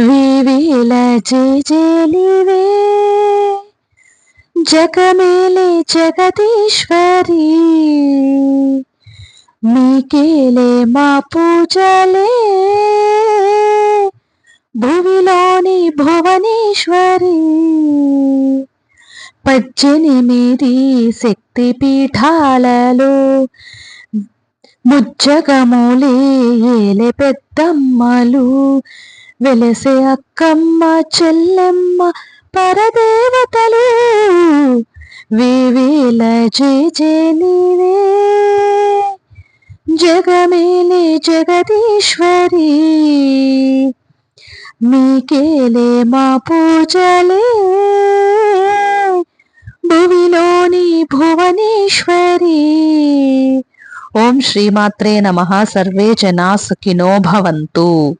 వివేల జేజేలివే జగమేలే జగదీశ్వరి. మీకేలే మా పూజలే. భువిలోని భువనేశ్వరి. పద్దెనిమిది శక్తి పీఠాలలో ముజ్జగములే ఏలే పెద్దమ్మలు. వెలసే అక్కమ్మ చెల్లెమ్మ పరదేవతలు వివేల వేవేల నీవే. జగమేలే జగదీశ్వరి మీకేలే మా పూజలే. భువిలోని భువనేశ్వరి ఓం శ్రీమాత్రే నమ. సర్వే జనా సుఖినో భవంతు.